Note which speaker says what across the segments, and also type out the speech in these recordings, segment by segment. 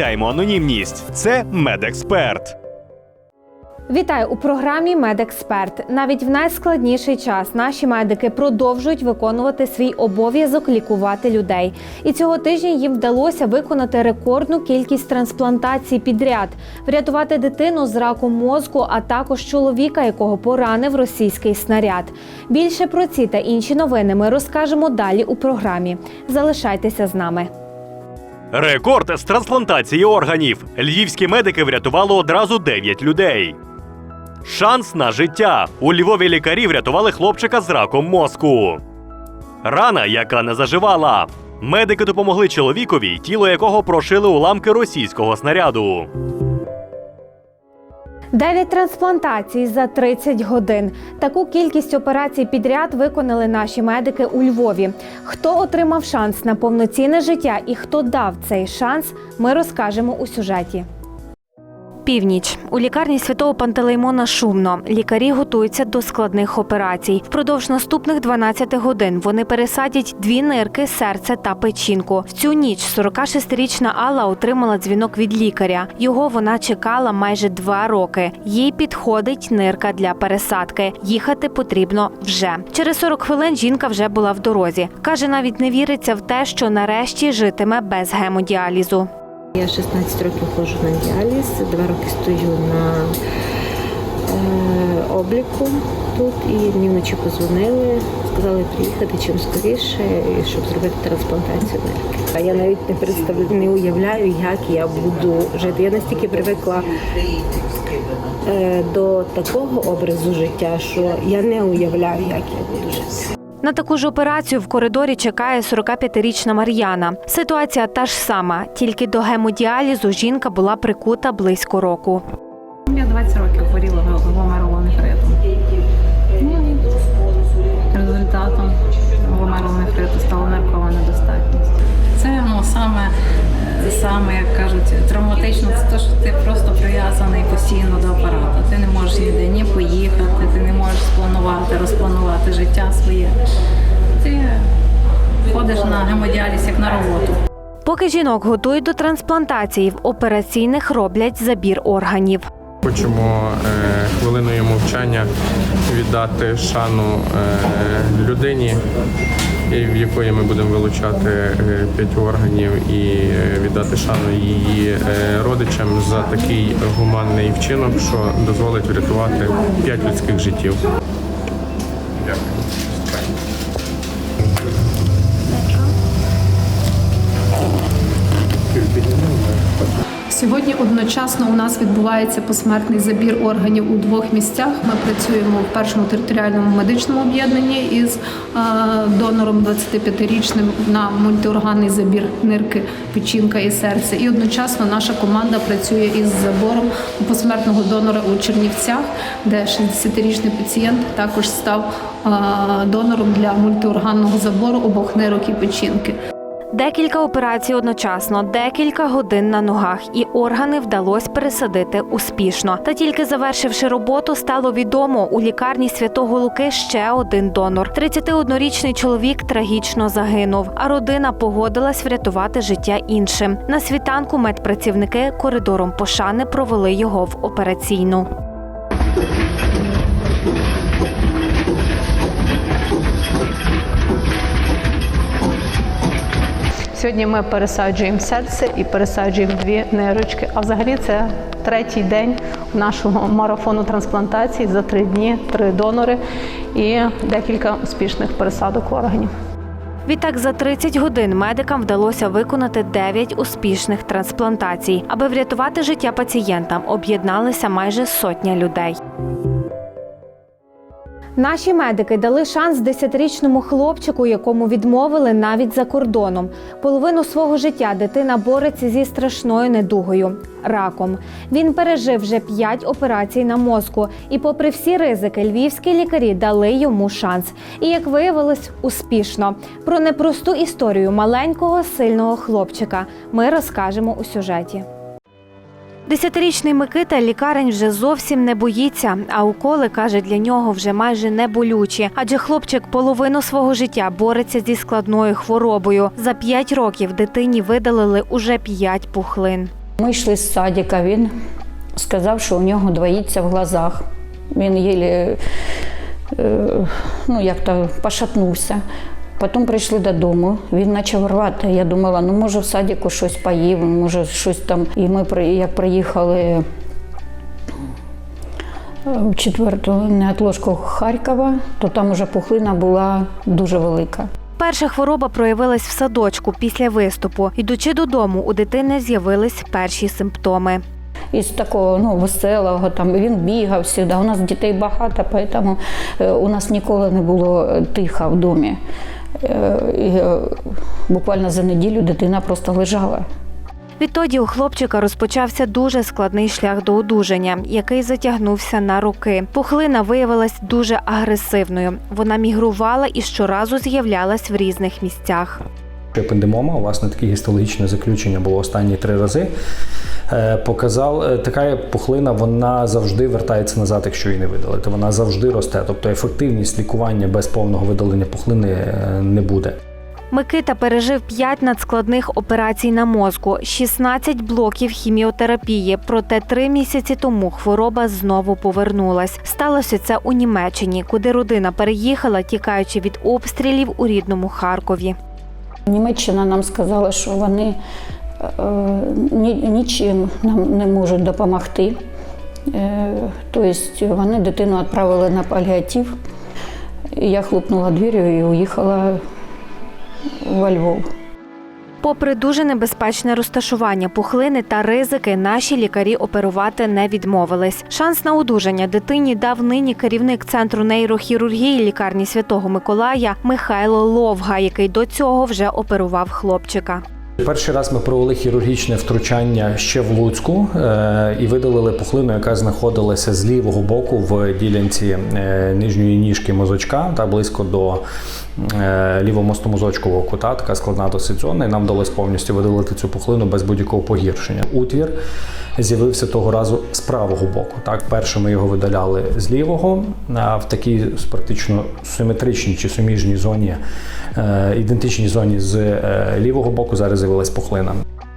Speaker 1: анонімність. Це медексперт.
Speaker 2: Вітаю у програмі Медексперт. Навіть в найскладніший час наші медики продовжують виконувати свій обов'язок лікувати людей. І цього тижня їм вдалося виконати рекордну кількість трансплантацій підряд, врятувати дитину з раком мозку, а також чоловіка, якого поранив російський снаряд. Більше про ці та інші новини ми розкажемо далі у програмі. Залишайтеся з нами.
Speaker 1: Рекорд з трансплантації органів. Львівські медики врятували одразу 9 людей. Шанс на життя. У Львові лікарі врятували хлопчика з раком мозку. Рана, яка не заживала. Медики допомогли чоловікові, тіло якого прошили уламки російського снаряду.
Speaker 2: Дев'ять трансплантацій за 30 годин. Таку кількість операцій підряд виконали наші медики у Львові. Хто отримав шанс на повноцінне життя і хто дав цей шанс, ми розкажемо у сюжеті. Північ у лікарні святого Пантелеймона шумно. Лікарі готуються до складних операцій. Впродовж наступних 12 годин вони пересадять дві нирки, серце та печінку. В цю ніч 46-річна Алла отримала дзвінок від лікаря. Його вона чекала майже два роки. Їй підходить нирка для пересадки. Їхати потрібно вже. Через 40 хвилин жінка вже була в дорозі. каже, навіть не віриться в те, що нарешті житиме без гемодіалізу.
Speaker 3: Я 16 років ходжу на діаліз, два роки стою на е, обліку тут і мені вночі позвонили, сказали приїхати чим скоріше, щоб зробити трансплантацію нирки. А я навіть не представляю, не уявляю, як я буду жити. Я настільки привикла е, до такого образу життя, що я не уявляю, як я буду жити.
Speaker 2: На таку ж операцію в коридорі чекає 45-річна Мар'яна. Ситуація та ж сама, тільки до гемодіалізу жінка була прикута близько року.
Speaker 4: Я 20 років хворіла гломерулонефритом. Результатом гломерулонефриту стала наркова недостатність. Це ну, саме, саме, як кажуть, травматично, це те, що ти просто прив'язаний постійно до апарату. Ти не
Speaker 2: Поки жінок готують до трансплантації, в операційних роблять забір органів.
Speaker 5: Хочемо е, хвилиною мовчання віддати шану е, людині, в якої ми будемо вилучати е, п'ять органів, і віддати шану її родичам за такий гуманний вчинок, що дозволить врятувати п'ять людських життів. Дякую.
Speaker 6: Сьогодні одночасно у нас відбувається посмертний забір органів у двох місцях. Ми працюємо в першому територіальному медичному об'єднанні із е, донором 25-річним на мультиорганний забір нирки, печінка і серце. І одночасно наша команда працює із забором посмертного донора у Чернівцях, де 60-річний пацієнт також став е, донором для мультиорганного забору обох нирок і печінки.
Speaker 2: Декілька операцій одночасно, декілька годин на ногах, і органи вдалося пересадити успішно. Та тільки завершивши роботу, стало відомо у лікарні святого Луки ще один донор. 31-річний чоловік трагічно загинув, а родина погодилась врятувати життя іншим. На світанку медпрацівники коридором пошани провели його в операційну.
Speaker 7: Сьогодні ми пересаджуємо серце і пересаджуємо дві нирочки. А взагалі це третій день нашого марафону трансплантації за три дні, три донори і декілька успішних пересадок органів.
Speaker 2: Відтак за 30 годин медикам вдалося виконати 9 успішних трансплантацій. Аби врятувати життя пацієнтам, об'єдналися майже сотня людей. Наші медики дали шанс десятирічному хлопчику, якому відмовили навіть за кордоном. Половину свого життя дитина бореться зі страшною недугою раком. Він пережив вже п'ять операцій на мозку, і, попри всі ризики, львівські лікарі дали йому шанс. І як виявилось, успішно. Про непросту історію маленького сильного хлопчика ми розкажемо у сюжеті. Десятирічний Микита лікарень вже зовсім не боїться, а уколи каже для нього вже майже не болючі, адже хлопчик половину свого життя бореться зі складною хворобою. За п'ять років дитині видалили уже п'ять пухлин.
Speaker 8: Ми йшли з садика, він сказав, що у нього двоїться в глазах. Він єлі, е, ну, як то пошатнувся. Потім прийшли додому, він почав рвати. Я думала, ну може в садіку щось поїв, може щось там. І ми як приїхали е, в четверту неотложку Харкова, то там уже пухлина була дуже велика.
Speaker 2: Перша хвороба проявилась в садочку після виступу. Йдучи додому, у дитини з'явились перші симптоми.
Speaker 8: із такого ну, веселого, там він бігав завжди. У нас дітей багато, тому е, у нас ніколи не було е, тихо в домі. Е, е, Буквально за неділю дитина просто лежала.
Speaker 2: Відтоді у хлопчика розпочався дуже складний шлях до одужання, який затягнувся на роки. Пухлина виявилась дуже агресивною. Вона мігрувала і щоразу з'являлась в різних місцях.
Speaker 9: Епендемома, власне, таке гістологічне заключення було останні три рази. Е, Показав, е, така пухлина вона завжди вертається назад, якщо її не видалити. Вона завжди росте. Тобто ефективність лікування без повного видалення пухлини е, не буде.
Speaker 2: Микита пережив 5 надскладних операцій на мозку, 16 блоків хіміотерапії. Проте три місяці тому хвороба знову повернулась. Сталося це у Німеччині, куди родина переїхала, тікаючи від обстрілів у рідному Харкові.
Speaker 8: Німеччина нам сказала, що вони е, ні- нічим нам не можуть допомогти. Е, Тобто вони дитину відправили на паліатив. Я хлопнула двір'ю і уїхала во Львов.
Speaker 2: Попри дуже небезпечне розташування пухлини та ризики, наші лікарі оперувати не відмовились. Шанс на одужання дитині дав нині керівник центру нейрохірургії лікарні Святого Миколая Михайло Ловга, який до цього вже оперував хлопчика.
Speaker 9: Перший раз ми провели хірургічне втручання ще в Луцьку е, і видалили пухлину, яка знаходилася з лівого боку в ділянці е, нижньої ніжки мозочка та близько до е, лівомостомозочкового кута, така складна досить зона. І нам вдалося повністю видалити цю пухлину без будь-якого погіршення. Утвір з'явився того разу з правого боку. Так, перше ми його видаляли з лівого, в такій практично симетричній чи суміжній зоні, е, ідентичній зоні з е, лівого боку зараз з'явилась пухлина.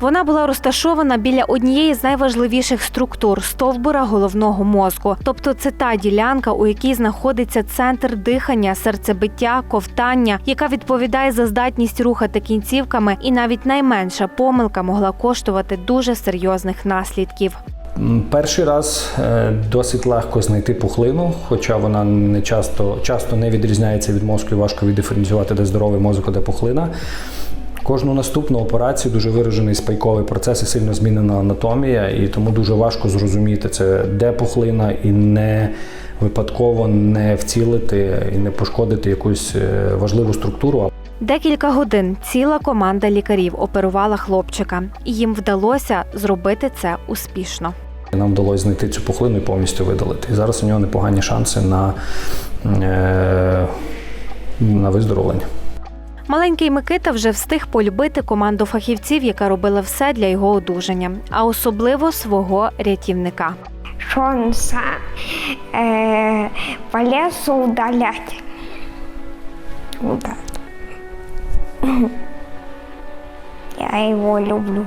Speaker 2: Вона була розташована біля однієї з найважливіших структур стовбура головного мозку. Тобто це та ділянка, у якій знаходиться центр дихання, серцебиття, ковтання, яка відповідає за здатність рухати кінцівками, і навіть найменша помилка могла коштувати дуже серйозних наслідків.
Speaker 9: Перший раз е, досить легко знайти пухлину, хоча вона не часто, часто не відрізняється від мозку і важко віддиференціювати, де здоровий мозок, а де пухлина. Кожну наступну операцію дуже виражений спайковий процес і сильно змінена анатомія, і тому дуже важко зрозуміти це, де пухлина, і не випадково не вцілити і не пошкодити якусь е, важливу структуру.
Speaker 2: Декілька годин ціла команда лікарів оперувала хлопчика, і їм вдалося зробити це успішно.
Speaker 9: Нам вдалося знайти цю пухлину і повністю видалити. І зараз у нього непогані шанси на, е, на виздоровлення.
Speaker 2: Маленький Микита вже встиг полюбити команду фахівців, яка робила все для його одужання, а особливо свого рятівника.
Speaker 10: Шонса е, по лесу удалять. Вот. Я його люблю.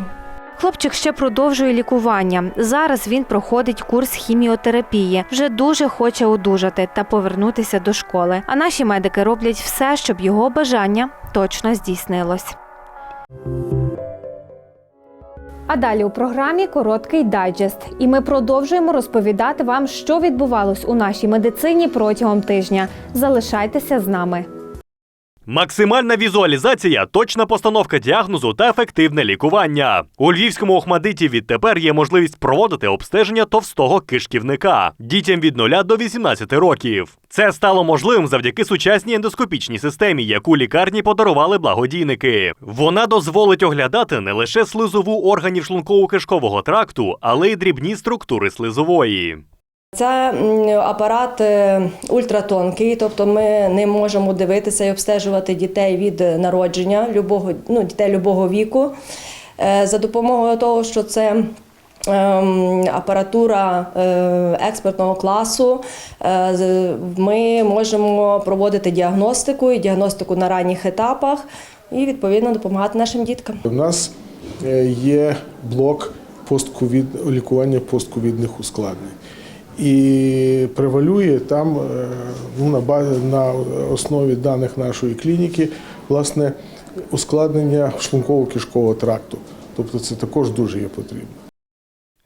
Speaker 2: Хлопчик ще продовжує лікування. Зараз він проходить курс хіміотерапії. Вже дуже хоче одужати та повернутися до школи. А наші медики роблять все, щоб його бажання точно здійснилось. А далі у програмі короткий дайджест, і ми продовжуємо розповідати вам, що відбувалось у нашій медицині протягом тижня. Залишайтеся з нами.
Speaker 1: Максимальна візуалізація, точна постановка діагнозу та ефективне лікування. У львівському Охмадиті відтепер є можливість проводити обстеження товстого кишківника дітям від 0 до 18 років. Це стало можливим завдяки сучасній ендоскопічній системі, яку лікарні подарували благодійники. Вона дозволить оглядати не лише слизову органів шлунково-кишкового тракту, але й дрібні структури слизової.
Speaker 11: Це апарат е, ультратонкий, тобто ми не можемо дивитися і обстежувати дітей від народження, любого, ну, дітей любого віку. Е, За допомогою того, що це ем, апаратура е, експертного класу, ми можемо проводити діагностику і діагностику на ранніх етапах і відповідно допомагати нашим діткам.
Speaker 12: У нас є блок постковід, лікування постковідних ускладнень. І превалює там е, ну, на, базі, на основі даних нашої клініки власне ускладнення шлунково-кишкового тракту. Тобто це також дуже є потрібно.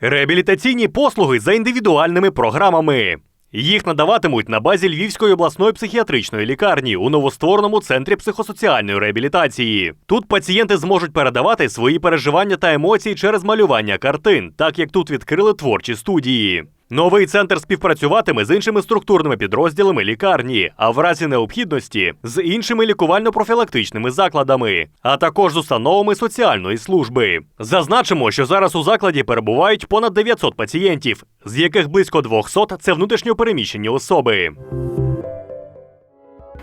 Speaker 1: Реабілітаційні послуги за індивідуальними програмами. Їх надаватимуть на базі Львівської обласної психіатричної лікарні у новоствореному центрі психосоціальної реабілітації. Тут пацієнти зможуть передавати свої переживання та емоції через малювання картин, так як тут відкрили творчі студії. Новий центр співпрацюватиме з іншими структурними підрозділами лікарні, а в разі необхідності з іншими лікувально-профілактичними закладами, а також з установами соціальної служби. Зазначимо, що зараз у закладі перебувають понад 900 пацієнтів, з яких близько 200 – це внутрішньопереміщені особи.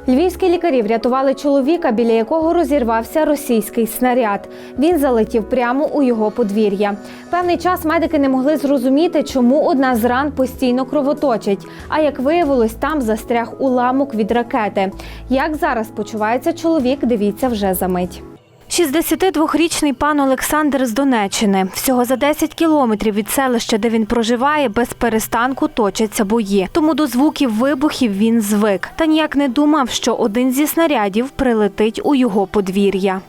Speaker 2: Львівські лікарі врятували чоловіка, біля якого розірвався російський снаряд. Він залетів прямо у його подвір'я. Певний час медики не могли зрозуміти, чому одна з ран постійно кровоточить. А як виявилось, там застряг уламок від ракети. Як зараз почувається чоловік, дивіться вже за мить. 62-річний пан Олександр з Донеччини. Всього за 10 кілометрів від селища, де він проживає, без перестанку точаться бої. Тому до звуків вибухів він звик. Та ніяк не думав, що один зі снарядів прилетить у його подвір'я.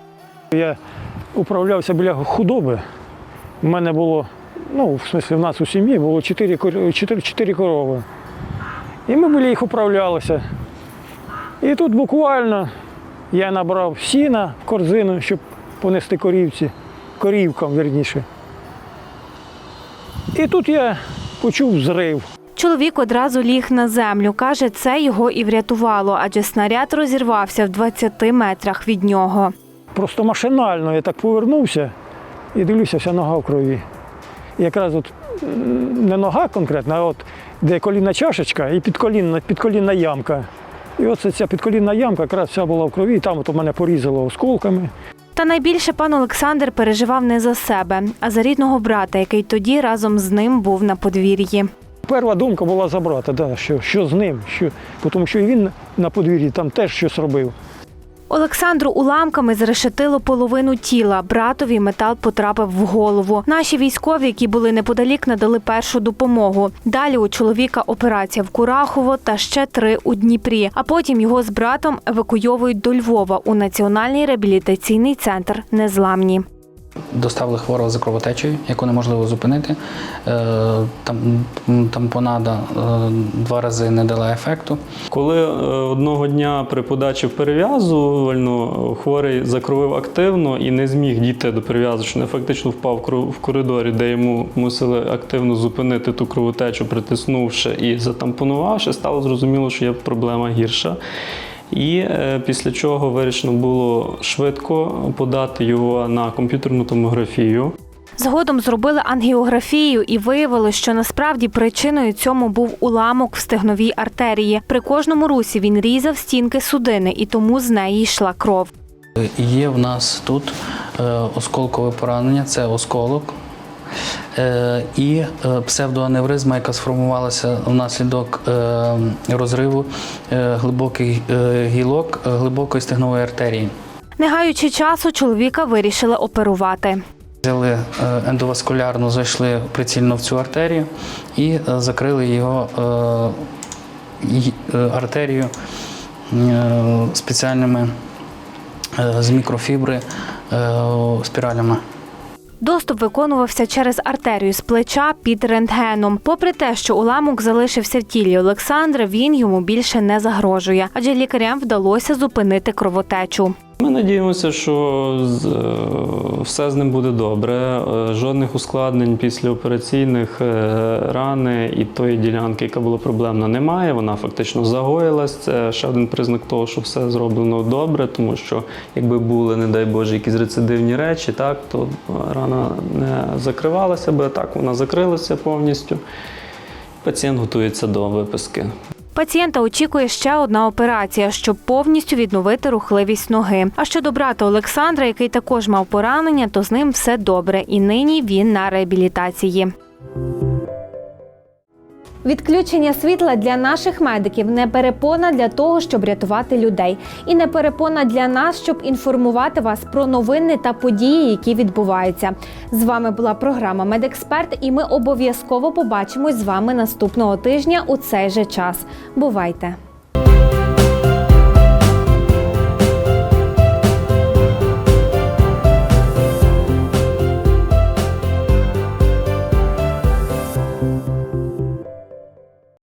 Speaker 13: Я управлявся біля худоби. У мене було, ну, в смислі, в нас у сім'ї було чотири, кор- чотири, чотири корови. І ми біля їх управлялися. І тут буквально я набрав сіна в корзину, щоб понести корівці, корівкам, верніше. І тут я почув зрив.
Speaker 2: Чоловік одразу ліг на землю. Каже, це його і врятувало, адже снаряд розірвався в 20 метрах від нього.
Speaker 13: Просто машинально я так повернувся і дивлюся, вся нога в крові. І якраз от не нога конкретно, а от де колінна чашечка і підколінна, підколінна ямка. І оце ця підколінна ямка якраз вся була в крові, і там от у мене порізало осколками.
Speaker 2: Та найбільше пан Олександр переживав не за себе, а за рідного брата, який тоді разом з ним був на подвір'ї.
Speaker 13: Перша думка була забрати, да, що, що з ним, що, тому що і він на подвір'ї там теж щось робив.
Speaker 2: Олександру уламками зрешетило половину тіла. Братові метал потрапив в голову. Наші військові, які були неподалік, надали першу допомогу. Далі у чоловіка операція в Курахово та ще три у Дніпрі. А потім його з братом евакуйовують до Львова у національний реабілітаційний центр Незламні.
Speaker 14: Доставили хворого за кровотечею, яку неможливо зупинити. Е, Там тампонада е, два рази не дала ефекту.
Speaker 15: Коли е, одного дня при подачі в перев'язувальну хворий закровив активно і не зміг дійти до перев'язочної, фактично впав в коридорі, де йому мусили активно зупинити ту кровотечу, притиснувши і затампонувавши, стало зрозуміло, що є проблема гірша. І е, після чого вирішено було швидко подати його на комп'ютерну томографію.
Speaker 2: Згодом зробили ангіографію і виявили, що насправді причиною цьому був уламок в стегновій артерії. При кожному русі він різав стінки судини, і тому з неї йшла кров.
Speaker 14: Е, Є в нас тут е, осколкове поранення, це осколок. Е, І е, псевдоаневризма, яка сформувалася внаслідок е, розриву глибоких гілок глибокої стегнової артерії.
Speaker 2: Не гаючи часу, чоловіка вирішили оперувати.
Speaker 14: Взяли ендоваскулярно, зайшли прицільно в цю артерію і закрили його артерію спеціальними з мікрофібри спіралями.
Speaker 2: Доступ виконувався через артерію з плеча під рентгеном. Попри те, що уламок залишився в тілі Олександра, він йому більше не загрожує, адже лікарям вдалося зупинити кровотечу.
Speaker 15: Ми надіємося, що е, все з ним буде добре. Е, Жодних ускладнень післяопераційних е, рани і тої ділянки, яка була проблемна, немає. Вона фактично загоїлась. Це ще один признак того, що все зроблено добре, тому що якби були, не дай Боже, якісь рецидивні речі, так, то рана не закривалася би, так вона закрилася повністю. Пацієнт готується до виписки.
Speaker 2: Пацієнта очікує ще одна операція, щоб повністю відновити рухливість ноги. А щодо брата Олександра, який також мав поранення, то з ним все добре, і нині він на реабілітації. Відключення світла для наших медиків не перепона для того, щоб рятувати людей, і не перепона для нас, щоб інформувати вас про новини та події, які відбуваються. З вами була програма Медексперт, і ми обов'язково побачимось з вами наступного тижня у цей же час. Бувайте!